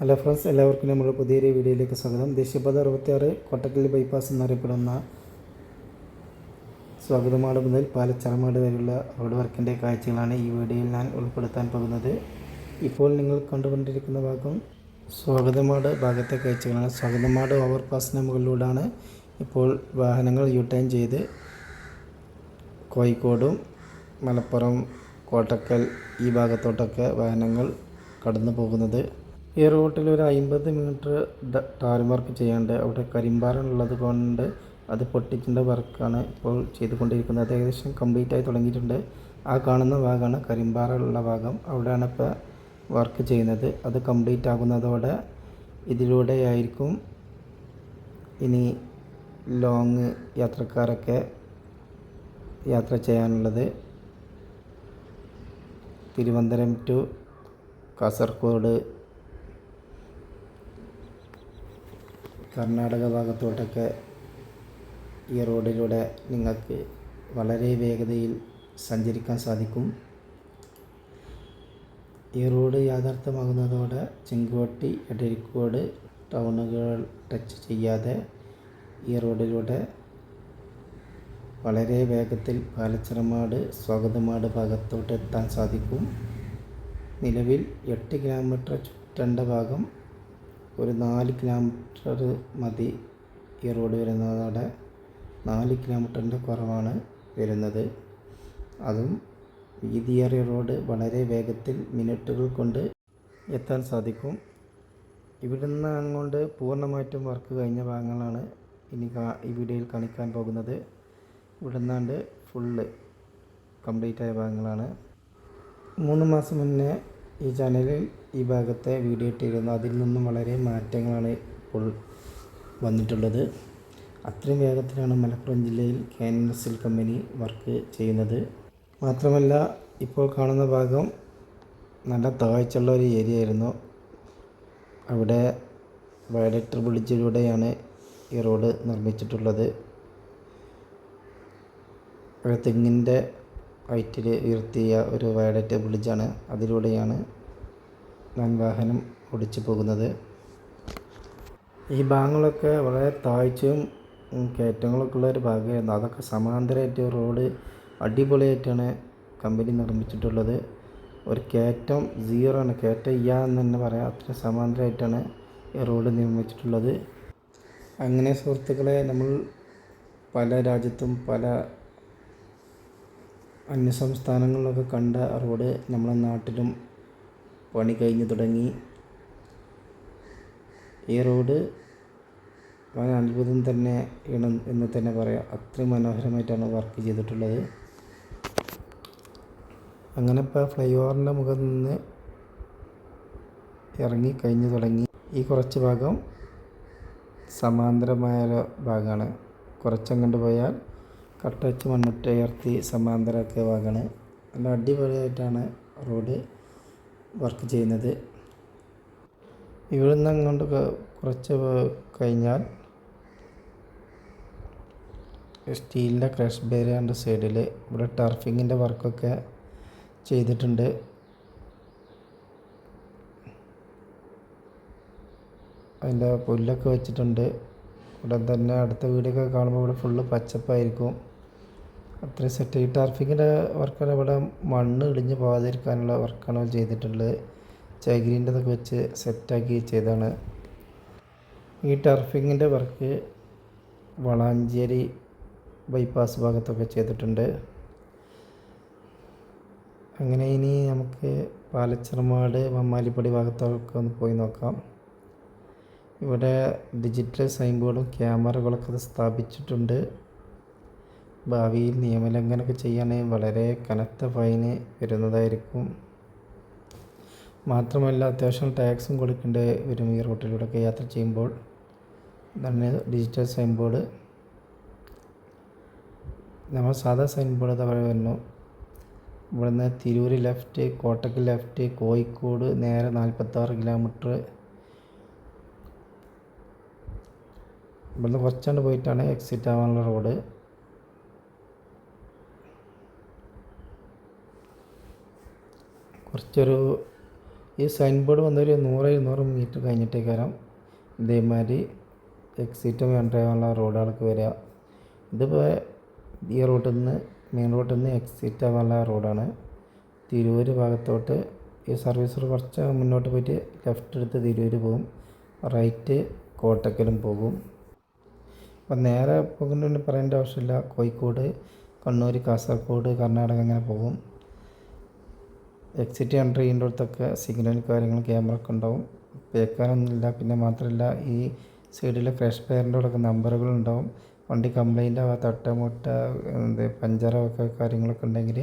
Hello friends എല്ലാവർക്കും നമ്മുടെ പുതിയൊരു വീഡിയോയിലേക്ക് സ്വാഗതം. ദേശീയപാത അറുപത്തിയാറ് കോട്ടക്കൽ ബൈപ്പാസ് എന്നറിയപ്പെടുന്ന സ്വാഗതമാട് മുതൽ പാലച്ചറമാട് വരെയുള്ള റോഡ് വർക്കിന്റെ കാഴ്ചകളാണ് ഈ വീഡിയോയിൽ ഞാൻ ഉൾപ്പെടുത്താൻ പോകുന്നത്. ഇപ്പോൾ നിങ്ങൾ കണ്ടുകൊണ്ടിരിക്കുന്ന ഭാഗം സ്വാഗതമാട് ഭാഗത്തെ കാഴ്ചകളാണ്. സ്വാഗതമാട് ഓവർപാസിന് മുകളിലൂടെയാണ് ഇപ്പോൾ വാഹനങ്ങൾ യു ടേൺ ചെയ്ത് കോഴിക്കോടും മലപ്പുറം കോട്ടക്കൽ ഈ ഭാഗത്തോട്ടൊക്കെ വാഹനങ്ങൾ കടന്നു പോകുന്നത്. ഈ റൂട്ടിൽ ഒരു അമ്പത് മീറ്റർ ടാർ വർക്ക് ചെയ്യാണ്ട് അവിടെ കരിമ്പാറ ഉള്ളത് കൊണ്ട് അത് പൊട്ടിച്ചിന്റെ വർക്കാണ് ഇപ്പോൾ ചെയ്തുകൊണ്ടിരിക്കുന്നത്. അത് ഏകദേശം കംപ്ലീറ്റ് ആയി തുടങ്ങിയിട്ടുണ്ട്. ആ കാണുന്ന ഭാഗമാണ് കരിമ്പാറ ഉള്ള ഭാഗം. അവിടെയാണ് ഇപ്പോൾ വർക്ക് ചെയ്യുന്നത്. അത് കംപ്ലീറ്റ് ആകുന്നതോടെ ഇതിലൂടെയായിരിക്കും ഇനി ലോങ് യാത്രക്കാരൊക്കെ യാത്ര ചെയ്യാനുള്ളത്. തിരുവനന്തപുരം ടു കാസർഗോഡ് കർണാടക ഭാഗത്തോട്ടൊക്കെ ഈ റോഡിലൂടെ നിങ്ങൾക്ക് വളരെ വേഗതയിൽ സഞ്ചരിക്കാൻ സാധിക്കും. ഈ റോഡ് യാഥാർത്ഥ്യമാകുന്നതോടെ ചെങ്കോട്ടി എടരിക്കോട് ടൗണുകൾ ടച്ച് ചെയ്യാതെ ഈ റോഡിലൂടെ വളരെ വേഗത്തിൽ പാലച്ചിറമാട് സ്വാഗതമാട് ഭാഗത്തോട്ട് എത്താൻ സാധിക്കും. നിലവിൽ എട്ട് കിലോമീറ്റർ ചുറ്റേണ്ട ഭാഗം ഒരു നാല് കിലോമീറ്റർ മതി ഈ റോഡ് വരുന്നതോടെ നാല് കിലോമീറ്ററിന്റെ കുറവാണ് വരുന്നത്. അതും വീതിയേറിയ റോഡ് വളരെ വേഗത്തിൽ മിനിറ്റുകൾ കൊണ്ട് എത്താൻ സാധിക്കും. ഇവിടുന്ന് അങ്ങോട്ട് പൂർണമായിട്ടും വർക്ക് കഴിഞ്ഞ ഭാഗങ്ങളാണ് ഇനി ഈ വീഡിയോയിൽ കാണിക്കാൻ പോകുന്നത്. ഇവിടുന്നാണ്ട് ഫുള്ള് കംപ്ലീറ്റ് ആയ ഭാഗങ്ങളാണ്. മൂന്ന് മാസം മുന്നേ ഈ ചാനലിൽ ഈ ഭാഗത്തെ വീഡിയോ ഇട്ടിരുന്നു. അതിൽ നിന്നും വളരെ മാറ്റങ്ങളാണ് ഇപ്പോൾ വന്നിട്ടുള്ളത്. അത്രയും വേഗത്തിലാണ് മലപ്പുറം ജില്ലയിൽ കെ കമ്പനി വർക്ക് ചെയ്യുന്നത്. മാത്രമല്ല ഇപ്പോൾ കാണുന്ന ഭാഗം നല്ല താഴ്ചയുള്ള ഒരു ഏരിയ ആയിരുന്നു. അവിടെ വയലക്ടർ ബ്രിഡ്ജിലൂടെയാണ് ഈ റോഡ് നിർമ്മിച്ചിട്ടുള്ളത്. തെങ്ങിന്റെ ഹൈറ്റിൽ ഉയർത്തിയ ഒരു വയലറ്റ് ബ്രിഡ്ജാണ് അതിലൂടെയാണ് ഞാൻ വാഹനം ഓടിച്ചു പോകുന്നത്. ഈ ഭാഗങ്ങളൊക്കെ വളരെ താഴ്ചയും കയറ്റങ്ങളൊക്കെ ഉള്ള ഒരു ഭാഗമായിരുന്നു. അതൊക്കെ സമാന്തരമായിട്ട് റോഡ് അടിപൊളിയായിട്ടാണ് കമ്പനി നിർമ്മിച്ചിട്ടുള്ളത്. ഒരു കയറ്റം സീറോ ആണ്. കയറ്റം ഇല്ല എന്ന് തന്നെ പറയാം. അത്ര സമാന്തരമായിട്ടാണ് ഈ റോഡ് നിർമ്മിച്ചിട്ടുള്ളത്. അങ്ങനെ സുഹൃത്തുക്കളെ നമ്മൾ പല രാജ്യത്തും പല അന്യസംസ്ഥാനങ്ങളിലൊക്കെ കണ്ട റോഡ് നമ്മുടെ നാട്ടിലും പണി കഴിഞ്ഞു തുടങ്ങി. ഈ റോഡ് വൻ അത്ഭുതം തന്നെ എന്ന് തന്നെ പറയാം. അത്രയും മനോഹരമായിട്ടാണ് വർക്ക് ചെയ്തിട്ടുള്ളത്. അങ്ങനെ ഇപ്പോൾ ഫ്ലൈ ഓവറിന്റെ മുഖത്ത് നിന്ന് ഇറങ്ങി കഴിഞ്ഞു തുടങ്ങി. ഈ കുറച്ച് ഭാഗം സമാന്തരമായ ഭാഗമാണ്. കുറച്ചങ്ങോട്ട് പോയാൽ കട്ട വെച്ച് മണ്ണിട്ട് ഉയർത്തി സമാന്തരമൊക്കെ ഭാഗമാണ്. നല്ല അടിപൊളിയായിട്ടാണ് റോഡ്. വർക്ക് ചെയ്യുന്നത്. ഇവിടെ നിന്ന് അങ്ങോട്ട് കുറച്ച് കഴിഞ്ഞാൽ സ്റ്റീലിന്റെ ക്രഷ് ബേരിയാണ്ട് സൈഡിൽ ഇവിടെ ടർഫിങ്ങിന്റെ വർക്കൊക്കെ ചെയ്തിട്ടുണ്ട്. അതിന്റെ പുല്ലൊക്കെ വെച്ചിട്ടുണ്ട്. ഇവിടെ തന്നെ അടുത്ത വീടൊക്കെ കാണുമ്പോൾ ഇവിടെ ഫുള്ള് പച്ചപ്പായിരിക്കും. അത്രയും സെറ്റ് ഈ ടർഫിങ്ങിന്റെ വർക്കാണ് ഇവിടെ മണ്ണ് ഇടിഞ്ഞ് പോകാതിരിക്കാനുള്ള വർക്കാണ് ചെയ്തിട്ടുള്ളത്. ചകിരീന്റെ ഇതൊക്കെ വെച്ച് സെറ്റാക്കി ചെയ്താണ് ഈ ടർഫിങ്ങിന്റെ വർക്ക് വളാഞ്ചേരി ബൈപ്പാസ് ഭാഗത്തൊക്കെ ചെയ്തിട്ടുണ്ട്. അങ്ങനെ ഇനി നമുക്ക് പാലച്ചിറമാട് മമ്മാലിപ്പടി ഭാഗത്തൊക്കെ ഒന്ന് പോയി നോക്കാം. ഇവിടെ ഡിജിറ്റൽ സൈൻ ബോർഡും ക്യാമറകളൊക്കെ സ്ഥാപിച്ചിട്ടുണ്ട്. ഭാവിയിൽ നിയമലംഘനമൊക്കെ ചെയ്യുകയാണെങ്കിൽ വളരെ കനത്ത ഫൈന് വരുന്നതായിരിക്കും. മാത്രമല്ല അത്യാവശ്യം ടാക്സും കൊടുക്കേണ്ടി വരും ഈ റൂട്ടിലൂടെയൊക്കെ യാത്ര ചെയ്യുമ്പോൾ ഇതാണ് ഡിജിറ്റൽ സൈൻ ബോർഡ് നമ്മൾ സാധാ സൈൻ ബോർഡ് ഇതവിടെ വരുന്നു ഇവിടുന്ന് തിരൂർ ലെഫ്റ്റ് കോട്ടക്ക് ലെഫ്റ്റ് കോഴിക്കോട് നേരെ നാൽപ്പത്താറ് കിലോമീറ്റർ. ഇവിടുന്ന് കുറച്ചാണ്ട് പോയിട്ടാണ് എക്സിറ്റ് ആവാനുള്ള റോഡ്. കുറച്ചൊരു ഈ സൈൻ ബോർഡ് വന്നൊരു നൂറ് ഇരുന്നൂറ് മീറ്റർ കഴിഞ്ഞിട്ടേക്കാരം. ഇതേമാതിരി എക്സിറ്റും എൻട്രി ആവാനുള്ള റോഡുകൾക്ക് വരിക ഇതിപ്പോൾ ഈ റൂട്ടിൽ നിന്ന് മെയിൻ റോഡിൽ നിന്ന് എക്സിറ്റ് ആവാനുള്ള റോഡാണ് തിരൂർ ഭാഗത്തോട്ട് ഈ സർവീസ് റോഡ് കുറച്ച് മുന്നോട്ട് പോയിട്ട് ലെഫ്റ്റ് എടുത്ത് തിരൂർ പോകും റൈറ്റ് കോട്ടക്കലും പോകും. അപ്പം നേരെ പോകുന്നതിന് പറയേണ്ട ആവശ്യമില്ല. കോഴിക്കോട് കണ്ണൂർ കാസർഗോഡ് കർണാടക അങ്ങനെ പോകും. എക്സിറ്റ് എൻട്രി ചെയ്യുന്നിടത്തൊക്കെ സിഗ്നൽ കാര്യങ്ങൾ ക്യാമറ ഒക്കെ ഉണ്ടാവും. പേക്കാനൊന്നുമില്ല. പിന്നെ മാത്രമല്ല ഈ സൈഡിലെ ക്രാഷ് പെയറിന്റെ അവിടെയൊക്കെ നമ്പറുകൾ ഉണ്ടാവും. വണ്ടി കംപ്ലൈന്റ് ആവാ തട്ട മുട്ട എന്ത് പഞ്ചറൊക്കെ കാര്യങ്ങളൊക്കെ ഉണ്ടെങ്കിൽ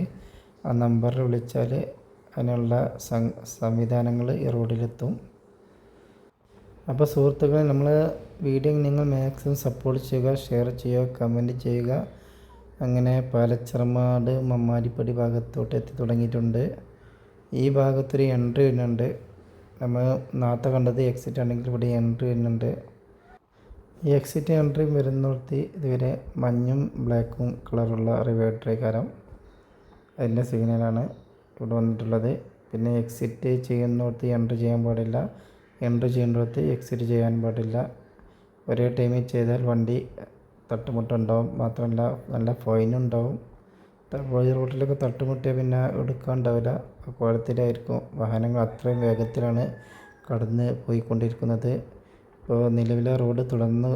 ആ നമ്പറിൽ വിളിച്ചാൽ അതിനുള്ള സംവിധാനങ്ങൾ ഈ റോഡിലെത്തും അപ്പോൾ സുഹൃത്തുക്കളെ നമ്മൾ വീഡിയോ നിങ്ങൾ മാക്സിമം സപ്പോർട്ട് ചെയ്യുക ഷെയർ ചെയ്യുക കമന്റ് ചെയ്യുക. അങ്ങനെ പാലച്ചിറമാട് മമ്മാരിപ്പടി ഭാഗത്തോട്ട് എത്തി തുടങ്ങിയിട്ടുണ്ട്. ഈ ഭാഗത്തൊരു എൻട്രി വരുന്നുണ്ട്. നമ്മൾ നാത്ത കണ്ടത് എക്സിറ്റ് ആണെങ്കിൽ ഇവിടെ എൻട്രി വരുന്നുണ്ട്. ഈ എക്സിറ്റ് എൻട്രി വരുന്നിടത്ത് ഇതുവരെ മഞ്ഞും ബ്ലാക്കും കളറുള്ള റിവേട്ടറി കാരം അതിന്റെ സിഗ്നലാണ് ഇവിടെ വന്നിട്ടുള്ളത്. പിന്നെ എക്സിറ്റ് ചെയ്യുന്നിടത്ത് എൻട്രി ചെയ്യാൻ പാടില്ല. എൻട്രി ചെയ്യേണ്ടിടത്ത് എക്സിറ്റ് ചെയ്യാൻ പാടില്ല. ഒരേ ടൈമിൽ ചെയ്താൽ വണ്ടി തട്ടുമുട്ടുണ്ടാവും. മാത്രമല്ല നല്ല ഫൈനും ഉണ്ടാവും. വഴി റോട്ടിലൊക്കെ തട്ടുമുട്ടിയാൽ പിന്നെ എടുക്കാണ്ടാവില്ല. കുളത്തിലായിരിക്കും വാഹനങ്ങൾ അത്രയും വേഗത്തിലാണ് കടന്ന് പോയിക്കൊണ്ടിരിക്കുന്നത്. ഇപ്പോൾ നിലവിലെ റോഡ് തുറന്ന്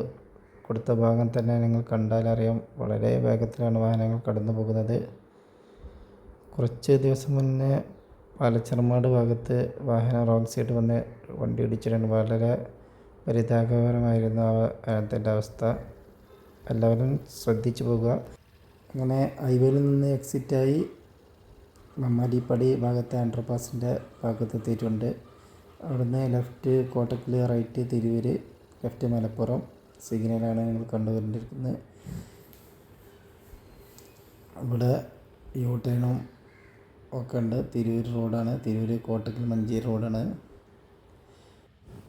കൊടുത്ത ഭാഗം തന്നെ നിങ്ങൾ കണ്ടാലറിയാം വളരെ വേഗത്തിലാണ് വാഹനങ്ങൾ കടന്നു പോകുന്നത്. കുറച്ച് ദിവസം മുന്നേ പാലച്ചിറമാട് ഭാഗത്ത് വാഹനം റോങ് സൈഡ് വന്ന് വണ്ടി ഇടിച്ചിട്ടുണ്ട് വളരെ പരിതാപകരമായിരുന്നു ആ വാഹനത്തിന്റെ അവസ്ഥ. എല്ലാവരും ശ്രദ്ധിച്ചു പോകുക അങ്ങനെ ഹൈവേയിൽ നിന്ന് എക്സിറ്റായി മമ്മാടിപ്പടി ഭാഗത്തെ ഭാഗത്ത് എത്തിയിട്ടുണ്ട്. അവിടുന്ന് left Kottakkal right Tirur left Malappuram സിഗ്നലാണ് നിങ്ങൾ കണ്ടുകൊണ്ടിരിക്കുന്നത് ഇവിടെ യു ടേണും ഒക്കെ ഉണ്ട്. തിരൂർ റോഡാണ്. തിരൂർ കോട്ടക്കൽ മഞ്ചേരി റോഡാണ്.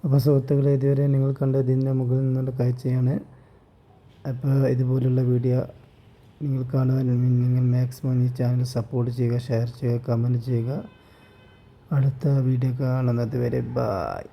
അപ്പോൾ സുഹൃത്തുക്കളെ ഇതുവരെ നിങ്ങൾ കണ്ട ഇതിന്റെ മുകളിൽ നിന്നുള്ള കാഴ്ചയാണ്. അപ്പോൾ ഇതുപോലുള്ള വീഡിയോ നിങ്ങൾ കാണുവാൻ നിങ്ങൾ മാക്സിമം ഈ ചാനൽ സപ്പോർട്ട് ചെയ്യുക ഷെയർ ചെയ്യുക കമന്റ് ചെയ്യുക. അടുത്ത വീഡിയോ കാണുന്നത് വരെ ബായ്